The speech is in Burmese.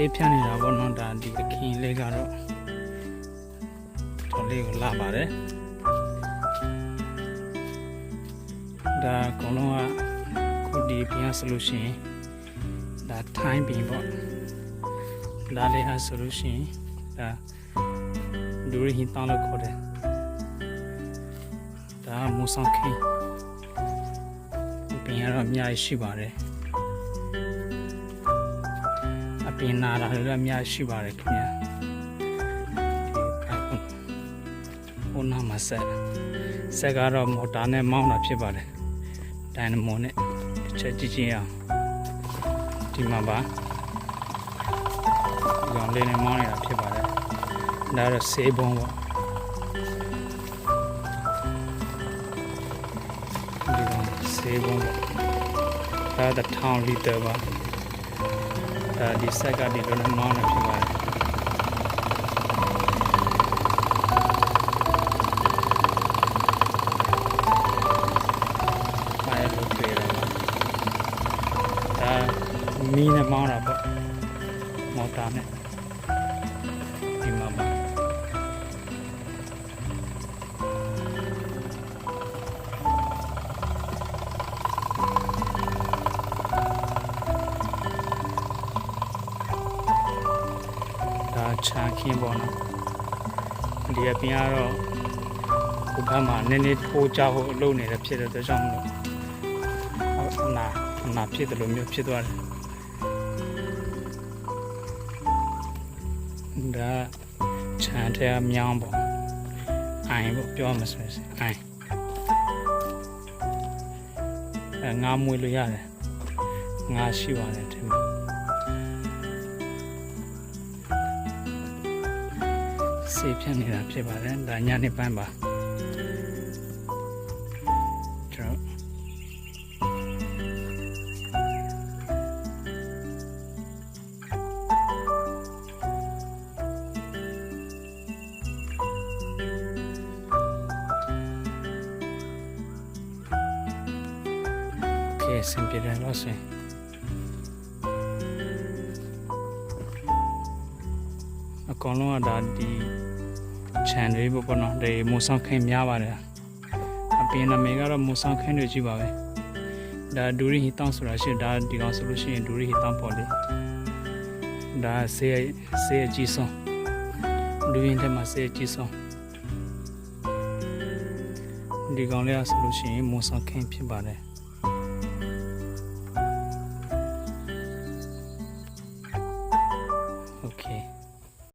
ဆေးဖြန်းနေတာပေါ့နော်ဒါဒီအခင်းလေးကတော့တော်လေးကိုလာပါတယ်ဒါအကုန်လုံးကခုဒီပြန်ဆိုလို့ရှိရင်ဒါထိုင်းပြင်ပေါ့ဒါလေးဟာဆိုလို့ရှိရင်ဒါဒူရီဟင်တောင်းလို့ခေါ်တယ်ဒါမူဆောင်ခင်းပြင်ရတော့အများကြီးရှိပါတယ် အပင်နာတာလည်းအများရှိပါတယ်ခင်ဗျာဒီဟိုနာမှာဆက်ဆက်ကတော့မော်တာနဲ့မောင်းတာဖြစ်ပါတယ်ဒိုင်နမိုနဲ့တစ်ချက်ကြည့်ချင်းအောင်ဒီမှာပါဒီကောင်လေးနဲ့မောင်းနေတာဖြစ်ပါတယ်ဒါတော့ဆေးဘုံပေါ့ဒီကောင်ဆေးဘုံပေါ့ဒါတစ်ထောင်လီတာပါ အဲဒီဆက်ကဒီလိုနဲ့မောင်းနေဖြစ်ပါတယ်။အဲလိုတွေ့ရတယ်။ဒါမီးနဲ့မောင်းတာပေါ့။မော်တာနဲ့ ဒါချာခင်းပေါ့နော်။ဒီအပြင်ကတော့ဟိုဘက်မှာနည်းနည်းထိုးကြဖို့လုပ်နေတယ်ဖြစ်တဲ့အတွက်ကြောင့်မလို့ဟောနာနာဖြစ်တယ်လို့မျိုးဖြစ်သွားတယ်။ဒါချန်တဲ့မြောင်းပေါ့။အိုင်ပေါ့ပြောမှဆိုရင်အိုင်အဲငါမွေလို့ရတယ်။ငါရှိပါတယ်ဒီမှာ ဆေးဖြတ်နေတာဖြစ်ပါတယ်ဒါညနေပိုင်းပါကျွန်တော်ဆင်ပြေတယ်လို့ဆိုရင် ကောင်လုံးကဒါဒီခြံတွေပေါ့ပေါ့နော်ဒီမူဆောင်ခင်းများပါတယ်အပြင်နာမည်ကတော့မူဆောင်ခင်းတွေကြီးပါပဲဒါဒူရီဟီတောင်းဆိုတာရှိဒါဒီကောင်ဆိုလို့ရှိရင်ဒူရီဟီတောင်းပေါ့လေဒါဆေးဆေးအကြီးဆုံးဒူရင်ထဲမှာဆေးအကြီးဆုံးဒီကောင်လေးကဆိုလို့ရှိရင်မူဆောင်ခင်းဖြစ်ပါတယ်